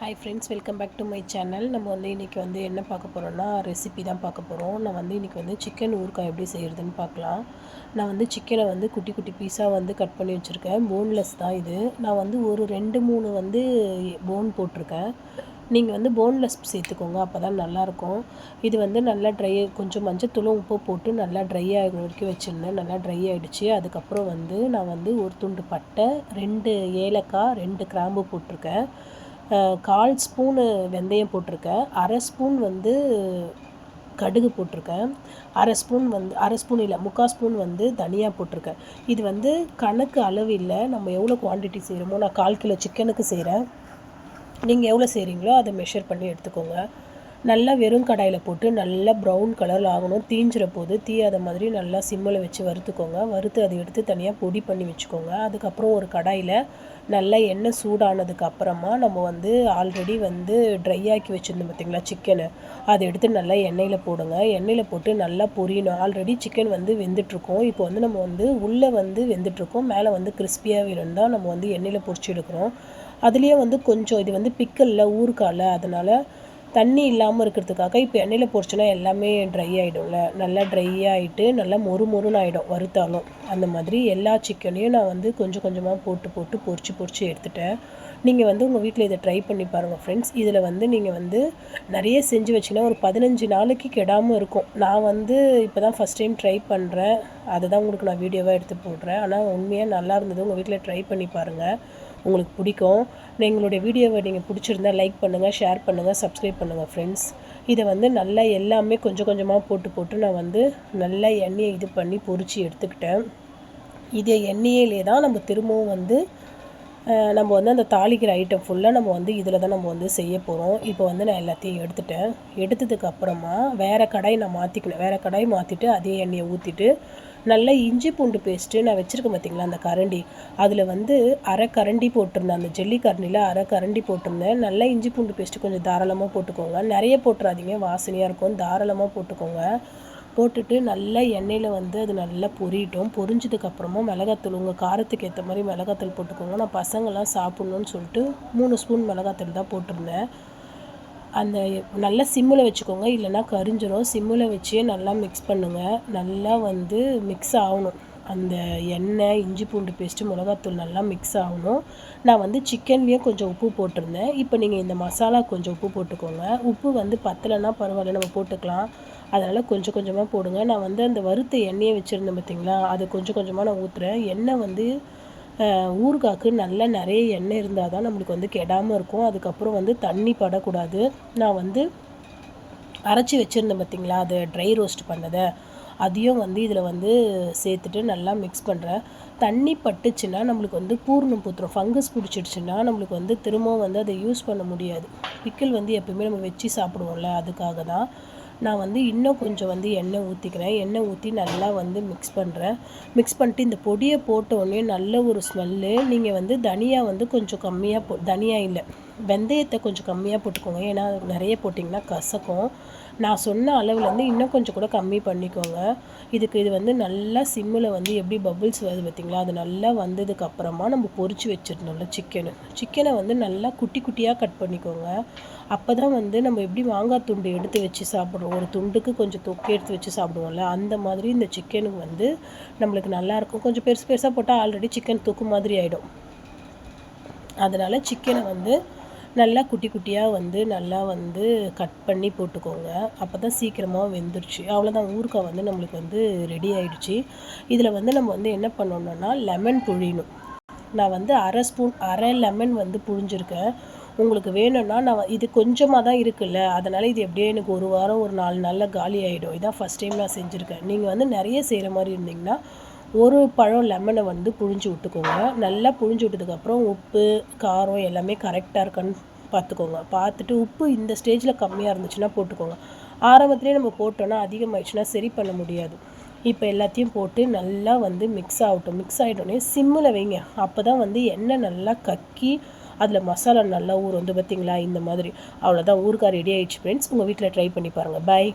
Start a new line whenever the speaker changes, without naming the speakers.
Hi friends welcome back to my channel நம்ம வந்து இன்றைக்கி வந்து என்ன பார்க்க போகிறோன்னா ரெசிபி தான் பார்க்க போகிறோம் நான் வந்து இன்றைக்கி வந்து சிக்கன் ஊறுக்காய் எப்படி செய்கிறதுன்னு பார்க்கலாம். நான் வந்து சிக்கனை வந்து குட்டி குட்டி பீஸாக வந்து கட் பண்ணி வச்சுருக்கேன். போன்லெஸ் தான் இது. நான் வந்து ஒரு ரெண்டு மூணு வந்து போன் போட்டிருக்கேன். நீங்கள் வந்து போன்லெஸ் சேர்த்துக்கோங்க அப்போ தான் நல்லாயிருக்கும். இது வந்து நல்லா ட்ரை கொஞ்சம் மஞ்சத்தூளும் உப்பு போட்டு நல்லா ட்ரை ஆகிற வரைக்கும் வச்சுருந்தேன். நல்லா ட்ரை ஆகிடுச்சு அதுக்கப்புறம் வந்து நான் வந்து ஒரு துண்டு பட்டை ரெண்டு ஏலக்காய் ரெண்டு கிராம்பு போட்டிருக்கேன். கால் ஸ்பூனு வெந்தயம் போட்டிருக்கேன். அரை ஸ்பூன் வந்து கடுகு போட்டிருக்கேன். அரை ஸ்பூன் வந்து அரை ஸ்பூன் இல்லை முக்கால் ஸ்பூன் வந்து தனியாக போட்டிருக்கேன். இது வந்து கணக்கு அளவு இல்லை. நம்ம எவ்வளோ குவான்டிட்டி செய்கிறோமோ நான் கால் கிலோ சிக்கனுக்கு செய்கிறேன் நீங்கள் எவ்வளோ செய்கிறீங்களோ அதை மெஷர் பண்ணி எடுத்துக்கோங்க. நல்லா வெறும் கடாயில் போட்டு நல்லா ப்ரௌன் கலரில் ஆகணும். தீஞ்சிற போது தீயாத மாதிரி நல்லா சிம்மில் வச்சு வறுத்துக்கோங்க. வறுத்து அதை எடுத்து தனியாக பொடி பண்ணி வச்சுக்கோங்க. அதுக்கப்புறம் ஒரு கடாயில் நல்லா எண்ணெய் சூடானதுக்கு அப்புறமா நம்ம வந்து ஆல்ரெடி வந்து ட்ரை ஆக்கி வச்சுருந்தோம் பார்த்திங்களா சிக்கனை அதை எடுத்து நல்லா எண்ணெயில் போடுங்க. எண்ணெயில் போட்டு நல்லா பொரியணும். ஆல்ரெடி சிக்கன் வந்து வெந்துட்டுருக்கோம். இப்போ வந்து நம்ம வந்து உள்ளே வந்து வெந்துட்டுருக்கோம். மேலே வந்து கிறிஸ்பியாக வேணும் தான் நம்ம வந்து எண்ணெயில் பொறிச்சு எடுக்கிறோம். அதுலேயே வந்து கொஞ்சம் இது வந்து பிக்கலில் ஊறுக்கால அதனால் தண்ணி இல்லாமல் இருக்கிறதுக்காக இப்போ எண்ணெயில் பொரிச்சோன்னா எல்லாமே ட்ரை ஆகிடும்ல நல்லா ட்ரை ஆகிட்டு நல்லா மொறு மொறுன்னு ஆகிடும் வறுத்தாலும். அந்த மாதிரி எல்லா சிக்கனையும் நான் வந்து கொஞ்சம் கொஞ்சமாக போட்டு போட்டு பொரிச்சு பொரிச்சு எடுத்துட்டேன். நீங்கள் வந்து உங்கள் வீட்டில் இதை ட்ரை பண்ணி பாருங்கள் ஃப்ரெண்ட்ஸ் இதில் வந்து நீங்கள் வந்து நிறைய செஞ்சு வச்சிங்கன்னா ஒரு பதினஞ்சு நாளைக்கு கெடாமல் இருக்கும். நான் வந்து இப்போ தான் ஃபஸ்ட் டைம் ட்ரை பண்ணுறேன் அதை தான் உங்களுக்கு நான் வீடியோவாக எடுத்து போடுறேன். ஆனால் உண்மையாக நல்லா இருந்தது. உங்கள் வீட்டில் ட்ரை பண்ணி பாருங்கள் உங்களுக்கு பிடிக்கும். எங்களுடைய வீடியோவை நீங்கள் பிடிச்சிருந்தா லைக் பண்ணுங்கள் ஷேர் பண்ணுங்கள் சப்ஸ்கிரைப் பண்ணுங்கள் ஃப்ரெண்ட்ஸ் இதை வந்து நல்லா எல்லாமே கொஞ்சம் கொஞ்சமாக போட்டு போட்டு நான் வந்து நல்லா எண்ணெயை இது பண்ணி பொறிச்சு எடுத்துக்கிட்டேன். இதே எண்ணெயிலே தான் நம்ம திரும்பவும் வந்து நம்ம வந்து அந்த தாளிக்கிற ஐட்டம் ஃபுல்லாக நம்ம வந்து இதில் தான் நம்ம வந்து செய்ய போகிறோம் இப்போ வந்து நான் எல்லாத்தையும் எடுத்துட்டேன். எடுத்ததுக்கு அப்புறமா வேறு கடாய் நான் மாற்றிக்கினேன் வேறு கடாய் மாற்றிட்டு அதே எண்ணெயை ஊற்றிட்டு நல்லா இஞ்சி பூண்டு பேஸ்ட்டு நான் வச்சுருக்கேன் பார்த்தீங்களா அந்த கரண்டி. அதில் வந்து அரை கரண்டி போட்டிருந்தேன். அந்த ஜெல்லி கரண்டியில் அரை கரண்டி போட்டிருந்தேன். நல்லா இஞ்சி பூண்டு பேஸ்ட்டு கொஞ்சம் தாராளமாக போட்டுக்கோங்க. நிறைய போட்டுறாதீங்க வாசனையாக இருக்கும். தாராளமாக போட்டுக்கோங்க. போட்டுட்டு நல்லா எண்ணெயில் வந்து அது நல்லா பொரியட்டும். பொரிஞ்சதுக்கப்புறமா மிளகாத்தூள் உங்கள் காரத்துக்கு ஏற்ற மாதிரி மிளகாத்தூள் போட்டுக்கோங்க. நான் பசங்கள்லாம் சாப்பிட்ணுன்னு சொல்லிட்டு மூணு ஸ்பூன் மிளகாத்தூள் தான் போட்டிருந்தேன். அந்த நல்லா சிம்மில் வச்சுக்கோங்க. இல்லைன்னா கரிஞ்சிடும் சிம்மில் வச்சே நல்லா மிக்ஸ் பண்ணுங்கள் நல்லா வந்து மிக்ஸ் ஆகணும். அந்த எண்ணெய் இஞ்சி பூண்டு பேஸ்ட்டு மிளகாத்தூள் நல்லா மிக்ஸ் ஆகணும். நான் வந்து சிக்கன்லேயும் கொஞ்சம் உப்பு போட்டிருந்தேன். இப்போ நீங்கள் இந்த மசாலா கொஞ்சம் உப்பு போட்டுக்கோங்க. உப்பு வந்து பத்தலைன்னா பரவாயில்ல. நம்ம போட்டுக்கலாம். அதனால் கொஞ்சம் கொஞ்சமாக போடுங்க. நான் வந்து அந்த வறுத்த எண்ணெயை வச்சுருந்தேன் பார்த்தீங்களா அதை கொஞ்சம் கொஞ்சமாக நான் ஊற்றுறேன் எண்ணெய் வந்து ஊறுகாய்க்கு நல்லா நிறைய எண்ணெய் இருந்தால் தான் நம்மளுக்கு வந்து கெடாமல் இருக்கும். அதுக்கப்புறம் வந்து தண்ணி படக்கூடாது. நான் வந்து அரைச்சி வச்சுருந்தேன் பார்த்திங்களா அது ட்ரை ரோஸ்ட் பண்ணதை. அதையும் வந்து இதில் வந்து சேர்த்துட்டு நல்லா மிக்ஸ் பண்ணுறேன் தண்ணி பட்டுச்சுன்னா நம்மளுக்கு வந்து பூர்ணம் பூத்துரும். ஃபங்கஸ் பிடிச்சிடுச்சுன்னா நம்மளுக்கு வந்து திரும்பவும் வந்து அதை யூஸ் பண்ண முடியாது. பிக்கிள் வந்து எப்பவுமே நம்ம வச்சு சாப்பிடுவோம்ல அதுக்காக தான் நான் வந்து இன்னும் கொஞ்சம் வந்து எண்ணெய் ஊற்றிக்கிறேன் எண்ணெய் ஊற்றி நல்லா வந்து மிக்ஸ் பண்ணுறேன் மிக்ஸ் பண்ணிட்டு இந்த பொடியை போட்டோடனே நல்ல ஒரு ஸ்மெல்லு நீங்கள் வந்து தனியாக வந்து கொஞ்சம் கம்மியாக போ தனியாக இல்லை. வெந்தயத்தை கொஞ்சம் கம்மியாக போட்டுக்கோங்க. ஏன்னா நிறைய போட்டிங்கன்னா கசக்கும். நான் சொன்ன அளவுலேருந்து இன்னும் கொஞ்சம் கூட கம்மி பண்ணிக்கோங்க. இதுக்கு இது வந்து நல்லா சிம்மில் வந்து எப்படி பபுள்ஸ் வருது பார்த்திங்களா? அது நல்லா வந்ததுக்கு அப்புறமா நம்ம பொறிச்சு வச்சிடணும்ல சிக்கனு சிக்கனை வந்து நல்லா குட்டி குட்டியாக கட் பண்ணிக்கோங்க. அப்போ தான் வந்து நம்ம எப்படி மாங்காய் துண்டு எடுத்து வச்சு சாப்பிட்றோம். ஒரு துண்டுக்கு கொஞ்சம் தொக்கி எடுத்து வச்சு சாப்பிடுவோம்ல. அந்த மாதிரி இந்த சிக்கனுக்கு வந்து நம்மளுக்கு நல்லாயிருக்கும் கொஞ்சம் பெருசு பெருசாக போட்டால் ஆல்ரெடி சிக்கன் தொக்கு மாதிரி ஆகிடும் அதனால் சிக்கனை வந்து நல்லா குட்டி குட்டியாக வந்து நல்லா வந்து கட் பண்ணி போட்டுக்கோங்க. அப்போ தான் சீக்கிரமாக வெந்துருச்சு. அவ்வளோதான் ஊறுக்காய் வந்து நம்மளுக்கு வந்து ரெடி ஆயிடுச்சு. இதில் வந்து நம்ம வந்து என்ன பண்ணணுன்னா லெமன் புழியணும். நான் வந்து அரை ஸ்பூன் அரை லெமன் வந்து புழிஞ்சிருக்கேன். உங்களுக்கு வேணும்னா நான் இது கொஞ்சமாக தான் இருக்குல்ல. அதனால் இது எப்படியே எனக்கு ஒரு வாரம் ஒரு நாலு நாளில் காலி ஆகிடும் இதான் ஃபஸ்ட் டைம் நான் செஞ்சுருக்கேன். நீங்கள் வந்து நிறைய செய்கிற மாதிரி இருந்தீங்கன்னா ஒரு பழம் லெமனை வந்து புழிஞ்சு விட்டுக்கோங்க. நல்லா புழிஞ்சு விட்டதுக்கப்புறம் உப்பு காரம் எல்லாமே கரெக்டாக இருக்கான்னு பார்த்துக்கோங்க பார்த்துட்டு உப்பு இந்த ஸ்டேஜில் கம்மியாக இருந்துச்சுன்னா போட்டுக்கோங்க. ஆரம்பத்துலேயே நம்ம போட்டோன்னா அதிகமாகிடுச்சுன்னா சரி பண்ண முடியாது. இப்போ எல்லாத்தையும் போட்டு நல்லா வந்து மிக்ஸ் ஆகட்டும். மிக்ஸ் ஆகிட்டோன்னே சிம்மில் வைங்க. அப்போ தான் வந்து எண்ணெய் நல்லா கக்கி அதில் மசாலா நல்லா ஊர் வந்து பார்த்திங்களா இந்த மாதிரி. அவ்வளோதான் ஊறுகாய் ரெடி ஆகிடுச்சு ஃப்ரெண்ட்ஸ் உங்கள் வீட்டில் ட்ரை பண்ணி பாருங்கள் பாய்